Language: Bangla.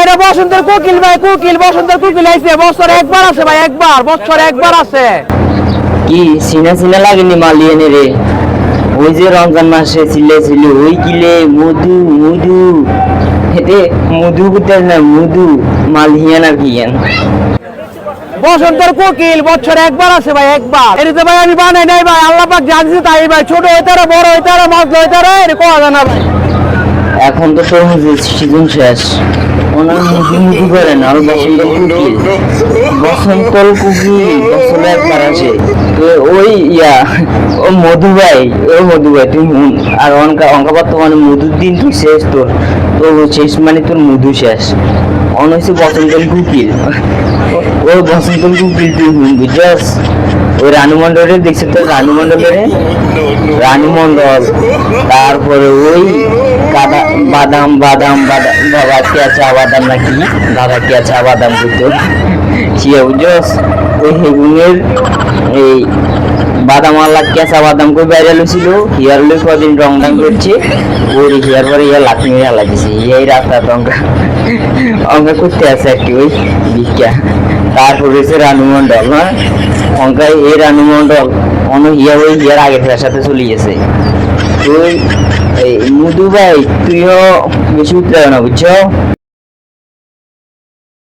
এটা বসন্তের কোকিল ভাই কোকিল বসন্তের কোকিল আইছে। বছর একবার আছে ভাই একবার বছর একবার আছে। কি সিনা সিনা লাগেনি মালিয়ানে রে? ওই যে রমজান মাসে ছিলে ছিল ওই কিলে মধু মধু। হেতে মধু কোথায় না মধু। মালহিয়ান আর বসন্তের কোকিল বছর একবার আছে ভাই একবার। এটাতে ভাই আমি বানাই নাই ভাই আল্লাহ পাক জানছি তাই ভাই ছোট হইতারে বড় হইতারে মজলা হইতারে এটা কোয়া জানা ভাই? এখন তো তরমুজের সিজন শেষ। বসন্ত ওই ও ও তোর। মানে তোর মধু শেষ। অন হচ্ছে বসন্তর কুকিল ওই বসন্তর কুকিল তুই ওই রানু মন্ডলের দেখছিস তো রানু মন্ডলের রানু মন্ডল তারপরে ওই বাদাম বাদাম বাদাম, বাবা কেঁচা বাদাম নাকি? দাদা কেঁচা বাদাম করতো চিয়া বুঝছস ওই হেগুনের এই বাদাম আল্লাহ কেঁচা বাদাম করে বাইরে ছিল হিয়ার লই কদিন রং ডাং করছে। ওই হিয়ার পরে ইয়া আলা দিছে এই রাস্তা অঙ্কা অঙ্কা করতে আছে একটি ওই ভিক্ষা। তারপরে হচ্ছে রানু মন্ডল হ্যাঁ? অঙ্কায় এই রানু মন্ডল অন্য হিয়া ওই হিয়ার আগের সাথে চলে গেছে। তুই এই মধু ভাই তুইও বেশি উত্তরায় না বুঝছ